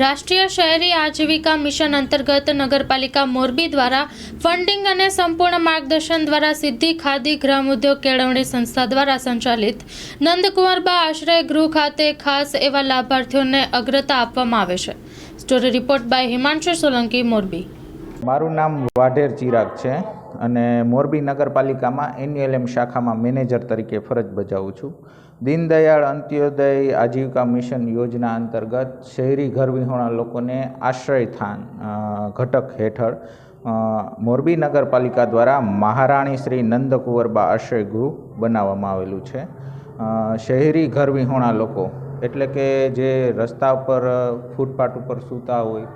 રાષ્ટ્રીય શહેરી આજીવિકા મિશન અંતર્ગત નગરપાલિકા મોરબી દ્વારા ફંડિંગ અને સંપૂર્ણ માર્ગદર્શન દ્વારા સિદ્ધિ ખાદી ગ્રામ ઉદ્યોગ કેળવણી સંસ્થા દ્વારા સંચાલિત નંદકુંવરબા આશ્રય ગૃહ ખાતે ખાસ એવા લાભાર્થીઓને અગ્રતા આપવામાં આવે છે. Story report by Himanshu Solanki, Morbi. મારું નામ વાઢેર ચિરાગ છે. અને મોરબી નગરપાલિકામાં એન્યુએલએમ શાખામાં મેનેજર તરીકે ફરજ બજાવું છું. દીનદયાળ અંત્યોદય આજીવિકા મિશન યોજના અંતર્ગત શહેરી ઘર વિહોણા લોકોને આશ્રયથાન ઘટક હેઠળ મોરબી નગરપાલિકા દ્વારા મહારાણી શ્રી નંદકુંવરબા આશ્રય ગૃહ બનાવવામાં આવેલું છે. શહેરી ઘરવિહોણા લોકો, એટલે કે જે રસ્તા ઉપર ફૂટપાથ ઉપર સૂતા હોય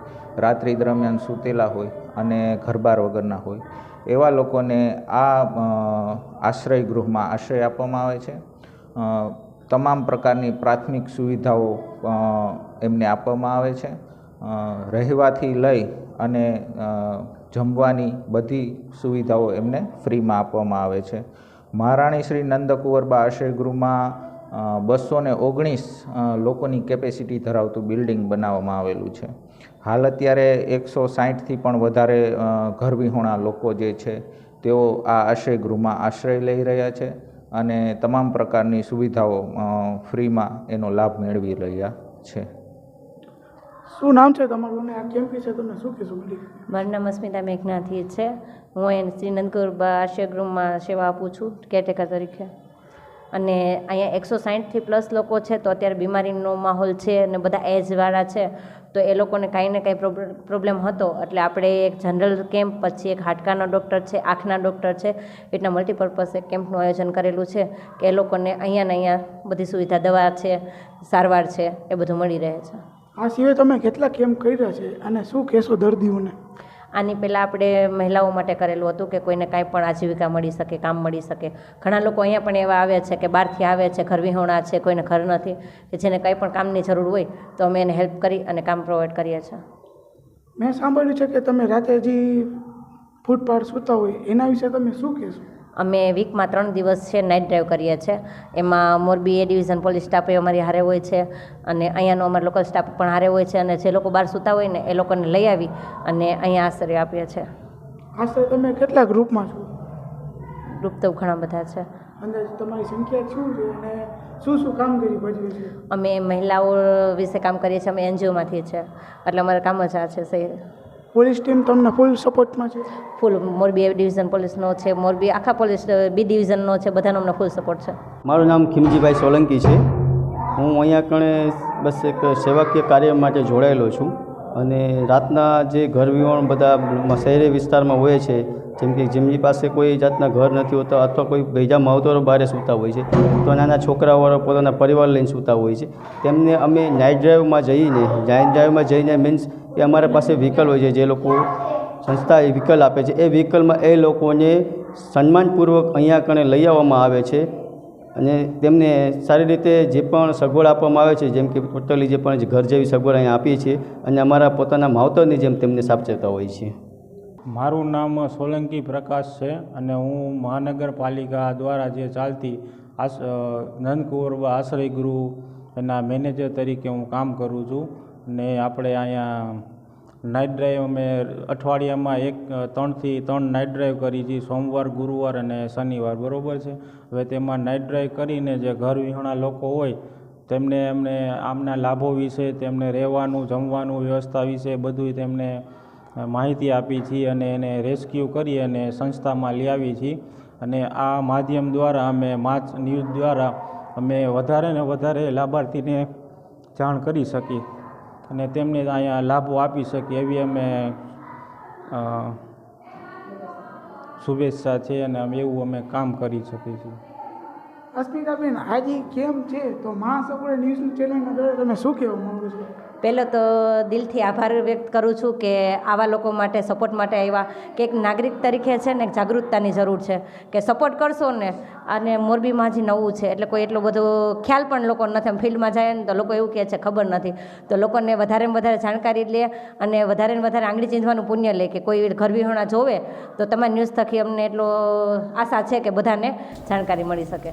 રાત્રિ દરમિયાન સૂતેલા હોય અને ઘરબાર વગરના હોય, એવા લોકોને આ આશ્રય ગૃહમાં આશ્રય આપવામાં આવે છે. તમામ પ્રકારની પ્રાથમિક સુવિધાઓ એમને આપવામાં આવે છે. રહેવાથી લઈ અને જમવાની બધી સુવિધાઓ એમને ફ્રીમાં આપવામાં આવે છે. મહારાણી શ્રી નંદકુંવરબા આશ્રયગૃહમાં બસો ઓગણીસ લોકોની કેપેસિટી ધરાવતું બિલ્ડિંગ બનાવવામાં આવેલું છે. હાલ અત્યારે એકસો સાહીઠથી પણ વધારે ઘરવિહોણા લોકો જે છે તેઓ આ આશ્રય ગૃહમાં આશ્રય લઈ રહ્યા છે અને તમામ પ્રકારની સુવિધાઓ ફ્રીમાં એનો લાભ મેળવી રહ્યા છે. શું નામ છે તમારું અને આ કેમ વિશે તમે શું કહેશો મારું નામ અસ્મિતા મેઘનાથી છે. હું અહીં શ્રીનંદગુર આશ્રયગૃહમાં સેવા આપું છું કેરટેકર તરીકે. અને અહીંયા એકસો સાઠથી પ્લસ લોકો છે, તો અત્યારે બીમારીનો માહોલ છે અને બધા એજવાળા છે, તો એ લોકોને કાંઈ ને કાંઈ પ્રોબ્લેમ હતો. એટલે આપણે એક જનરલ કેમ્પ, પછી એક હાડકાનો ડૉક્ટર છે, આંખના ડૉક્ટર છે, એટલા મલ્ટીપર્પઝ એક કેમ્પનું આયોજન કરેલું છે કે એ લોકોને અહીંયા ને અહીંયા બધી સુવિધા, દવા છે, સારવાર છે, એ બધું મળી રહે છે. આ સિવાય તમે કેટલા કેમ્પ કર્યા છે અને શું કહેશો દર્દીઓને? આની પહેલાં આપણે મહિલાઓ માટે કરેલું હતું કે કોઈને કાંઈ પણ આજીવિકા મળી શકે, કામ મળી શકે. ઘણા લોકો અહીંયા પણ એવા આવે છે કે બહારથી આવે છે, ઘર વિહોણા છે, કોઈને ઘર નથી, કે જેને કંઈ પણ કામની જરૂર હોય તો અમે એને હેલ્પ કરી અને કામ પ્રોવાઈડ કરીએ છીએ. મેં સાંભળ્યું છે કે તમે રાતે જે ફૂટપાથ સૂતા હોય એના વિશે તમે શું કહેશો? અમે વીકમાં ત્રણ દિવસ છે નાઇટ ડ્રાઈવ કરીએ છીએ એમાં Morbi A division police staff એ અમારી હારે હોય છે અને અહીંયાનો અમારો લોકલ સ્ટાફ પણ હારે હોય છે અને જે લોકો બહાર સૂતા હોય ને એ લોકોને લઈ આવી અને અહીંયા આશ્રય આપીએ છીએ આશ્રય તમે કેટલા ગ્રુપમાં છો? ગ્રુપ તો ઘણા બધા છે. અંદાજ તમારી સંખ્યા શું છે અને શું શું કામગીરી ભજવે છે? અમે મહિલાઓ વિશે કામ કરીએ છીએ અમે એનજીઓમાંથી છે. એટલે અમારે કામ જ આ છે સહી પોલીસ ટીમ તમને ફૂલ સપોર્ટમાં છે? ફૂલ મોરબી એ ડિવિઝન પોલીસનો છે મોરબી આખા પોલીસ બી ડિવિઝનનો છે બધાનો અમને ફૂલ સપોર્ટ છે. મારું નામ ખીમજીભાઈ સોલંકી છે. હું અહીંયા કણે બસ એક સેવાકીય કાર્ય માટે જોડાયેલો છું. અને રાતના જે ઘર વિહોણ બધા શહેરી વિસ્તારમાં હોય છે, જેમ કે જેમની પાસે કોઈ જાતના ઘર નથી હોતા અથવા કોઈ ભેજા માવતરો બહાર સૂતા હોય છે, તો નાના છોકરાઓ પોતાના પરિવાર લઈને સૂતા હોય છે. તેમને અમે નાઇટ ડ્રાઈવમાં જઈને નાઇટ ડ્રાઈવમાં જઈને મીન્સ કે અમારા પાસે વ્હીકલ હોય છે, જે લોકો સંસ્થા એ વ્હીકલ આપે છે. એ વ્હીકલમાં એ લોકોને સન્માનપૂર્વક અહીંયા કણે લઈ આવવામાં આવે છે. અને તેમને સારી રીતે જે પણ સગવડ આપવામાં આવે છે, જેમ કે ટોટલી જે પણ ઘર જેવી સગવડ અહીંયા આપીએ છીએ અને અમારા પોતાના માવતરની જેમ તેમને સાચવતા હોય છે મારું નામ સોલંકી પ્રકાશ છે અને હું મહાનગરપાલિકા દ્વારા જે ચાલતી આસ નંદકુંવરબા આશ્રય ગૃહ એના મેનેજર તરીકે હું કામ કરું છું ને આપણે અહીંયા નાઇટ ડ્રાઈવ અમે અઠવાડિયામાં એક ત્રણથી ત્રણ નાઇટ ડ્રાઈવ કરી છીએ સોમવાર, ગુરુવાર અને શનિવાર, બરાબર છે? હવે તેમાં નાઇટ ડ્રાઈવ કરીને જે ઘર વિહોણા લોકો હોય, તેમને એમને આમના લાભો વિશે, તેમને રહેવાનું, જમવાનું વ્યવસ્થા વિશે બધું તેમને માહિતી આપી છીએ અને એને રેસ્ક્યુ કરી અને સંસ્થામાં લઈ આવી છીએ અને આ માધ્યમ દ્વારા અમે માચ ન્યૂઝ દ્વારા અમે વધારે ને વધારે લાભાર્થીને જાણ કરી શકીએ. અને તેમને અહીંયા લાભો આપી શકીએ એવી અમે શુભેચ્છા છે અને અમે એવું અમે કામ કરી છીએ. અસ્મિતાબેન, હાજી કેમ છે? તો મહાસપોરે ન્યૂઝ ચેનલના દ્વારા તમે શું કહેવા માંગો છો? પહેલાં તો દિલથી આભાર વ્યક્ત કરું છું કે આવા લોકો માટે સપોર્ટ માટે આવ્યા કે એક નાગરિક તરીકે છે ને જાગૃતતાની જરૂર છે કે સપોર્ટ કરશો ને, અને મોરબીમાં હજી નવું છે, એટલે કોઈ એટલો બધો ખ્યાલ પણ લોકો નથી. ફિલ્ડમાં જાય ને તો લોકો એવું કહે છે, ખબર નથી. તો લોકોને વધારે વધારે જાણકારી લે અને વધારે ને વધારે આંગળી ચીંધવાનું પુણ્ય લે કે કોઈ ઘર જોવે, તો તમારી ન્યૂઝ થકી અમને એટલો આશા છે કે બધાને જાણકારી મળી શકે.